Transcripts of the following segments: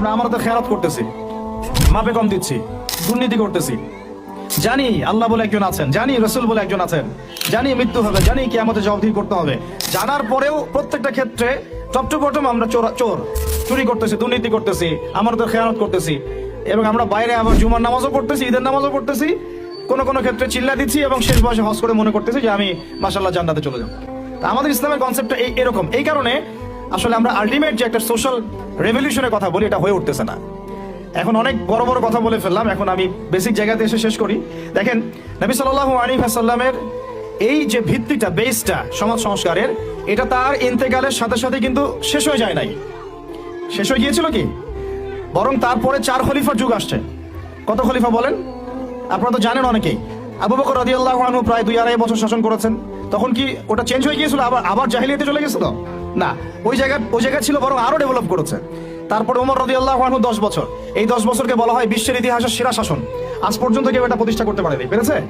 আমরা আমারতে খেয়ালত করতেছি। মাপে কম দিচ্ছি। দুর্নীতি করতেছি। জানি আল্লাহ বলে একজন আছেন, জানি রসুল বলে একজন আছেন, জানি মৃত্যু হবে, জানি কি আমাদের জবাবদিহি করতে হবে। জানার পরেও প্রত্যেকটা ক্ষেত্রে টপ টু বটম আমরা চোর চোর, চুরি করতেছি, দুর্নীতি করতেছি, আমার তো খেয়ানত করতেছি। এবং আমরা বাইরে আবার জুমার নামাজও পড়তেছি, ঈদের নামাজও পড়তেছি। কোনো কোনো ক্ষেত্রে চিল্লা দিচ্ছি এবং শেষ বয়সে হজ করে মনে করতেছি যে আমি মাসাল্লাহ জান্নাতে চলে যাব। তা আমাদের ইসলামের কনসেপ্টটা এই এরকম। এই কারণে আসলে আমরা আলটিমেট যে একটা সোশ্যাল রেভলিউশনের কথা বলি, এটা হয়ে উঠতেছে না। এখন অনেক বড় বড় কথা বলে ফেললাম, এখন আমি বেসিক জায়গাতে এসে শেষ করি। দেখেন, নবী সাল্লাল্লাহু আলাইহি ওয়াসাল্লামের এই যে ভিত্তিটা বেসটা সমাজ সংস্কারের, এটা তার ইন্তেকালের সাথে সাথে কিন্তু শেষ হয়ে যায় নাই। শেষ হয়ে গিয়েছিল কি? বরং তারপরে চার খলিফার যুগ আসছে। কত খলিফা বলেন? আপনারা তো জানেন অনেকেই। আবু বকর রাদিয়াল্লাহু আনহু প্রায় দুই আড়াই বছর শাসন করেছেন। তখন কি ওটা চেঞ্জ হয়ে গিয়েছিল? আবার আবার জাহিলিয়াতে চলে গেছিল? না, ওই জায়গা ওই জায়গা ছিল বরং আরও ডেভেলপ করেছে। তারপর ওমর রাদিয়াল্লাহু আনহু দশ বছর। এই দশ বছরকে বলা হয় বিশ্বের ইতিহাসের সেরা শাসন। আজ পর্যন্ত কেউ এটা প্রতিষ্ঠা করতে পারেনি, পেরেছে?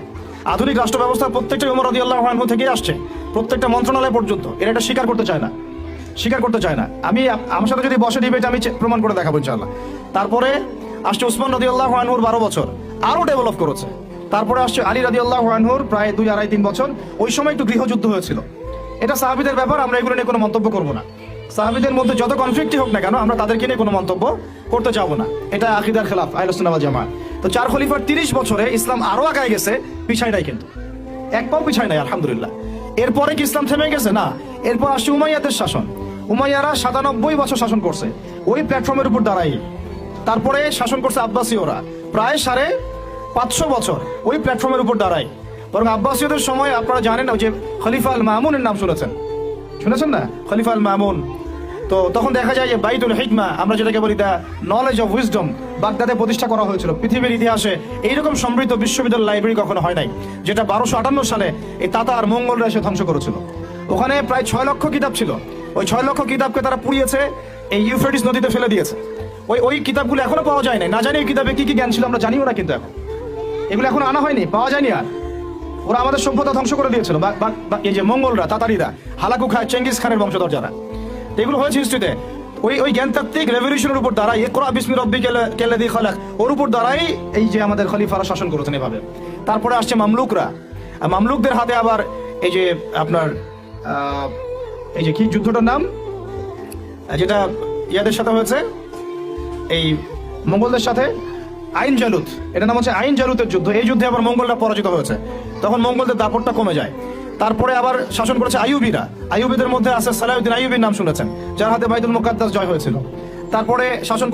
আধুনিক রাষ্ট্র ব্যবস্থার প্রত্যেকটা ওমর রাদিয়াল্লাহু আনহু থেকেই আসছে, প্রত্যেকটা মন্ত্রণালয় পর্যন্ত। এরা এটা স্বীকার করতে চায় না। স্বীকার করতে চায় না। আমি, আমার সাথে যদি বসে ডিবেট আমি প্রমাণ করে দেখাবো ইনশাআল্লাহ। তারপরে আসছে উসমান রদি আল্লাহ আনহুর বারো বছর। আরও ডেভেলপ করেছে। তারপরে আসছে আলী রাদি আল্লাহ প্রায় দুই আড়াই তিন বছর। ওই সময় একটু গৃহযুদ্ধ হয়েছিল। এটা সাহাবিদের ব্যাপার, আমরা এগুলো নিয়ে কোনো মন্তব্য করব না। সাহাবিদের মধ্যে যত কনফ্লিক্টই হোক না কেন, আমরা তাদেরকে নিয়ে কোনো মন্তব্য করতে যাব না। এটা আকিদার খেলাফ আইলসুন্নাহ জামা তো চার খলিফার তিরিশ বছরে ইসলাম আরও আগায় গেছে পিছাই নাই কিন্তু। এক পাও পিছায় নাই, আলহামদুলিল্লাহ। এরপরে কি ইসলাম থেমে গেছে? না। এরপর আসছে উমাইয়াদের শাসন। উমাইয়ারা সাতানব্বই বছর শাসন করছে। ওই প্ল্যাটফর্মের উপর দাঁড়াই তারপরে শাসন করছে আব্বাসীয়রা প্রায় সাড়ে পাঁচশো বছর ওই প্ল্যাটফর্মের উপর দাঁড়াই বরং আব্বাসীয়দের সময় আপনারা জানেন যে খলিফা আল মামুনের নাম শুনেছেন? শুনেছেন না? খলিফা আল মামুন তো তখন দেখা যায় যে বাইতুল হিকমা, আমরা যেটাকে বলি দ্য নলেজ অফ উইজডম বাগদাদে প্রতিষ্ঠা করা হয়েছিল। পৃথিবীর ইতিহাসে এইরকম সমৃদ্ধ বিশ্ববিদ্যালয় লাইব্রেরি কখনো হয় নাই, যেটা বারোশো আটান্ন সালে এই তাতার মঙ্গলরা এসে ধ্বংস করেছিল। ওখানে প্রায় ছয় লক্ষ কিতাব ছিল। ওই ছয় লক্ষ কিতাবকে তারা পুড়িয়েছে, এই ইউফ্রেটিস নদীতে ফেলে দিয়েছে। ওই ওই কিতাবগুলো এখনও পাওয়া যায় না না জানি ওই কিতাবে কি কি জ্ঞান ছিল, আমরা জানিও না কিন্তু এখন। এগুলো এখন আনা হয়নি, পাওয়া যায়নি আর। ওরা আমাদের সভ্যতা ধ্বংস করে দিয়েছিল। এই যে মঙ্গলরা, তাতারিরা, হালাকু খায় চেঙ্গিস খানের বংশধর যারা এগুলো হয়েছে হিস্ট্রিতে। ওই ওই জ্ঞানতাত্ত্বিক রেভলিউশনের উপর দাঁড়াই একরা বিসমি রব্বি কেলে দি খালাক। ওর উপর দাঁড়াই এই যে আমাদের খলিফারা শাসন করেছেন এভাবে। তারপরে আসছে মামলুকরা। মামলুকদের হাতে আবার এই যে আপনার এই যে কি যুদ্ধটার নাম? যেটা ইয়াদের সাথে হয়েছে, এই মঙ্গলদের সাথে। আইন জালুত। এটা নাম হচ্ছে আইন জালুতের যুদ্ধ। এই যুদ্ধে আবার মঙ্গলরা পরাজিত হয়েছে। তখন মঙ্গলদের দাপটটা কমে যায়। তারপরে আবার শাসন করেছে আইয়ুবিরা। আইউবিদের মধ্যে আছে সালাউদ্দিন আইয়ুবির নাম শুনেছেন, যার হাতে বাইতুল মুকাদ্দাস জয় হয়েছিল। তারপরে শাসন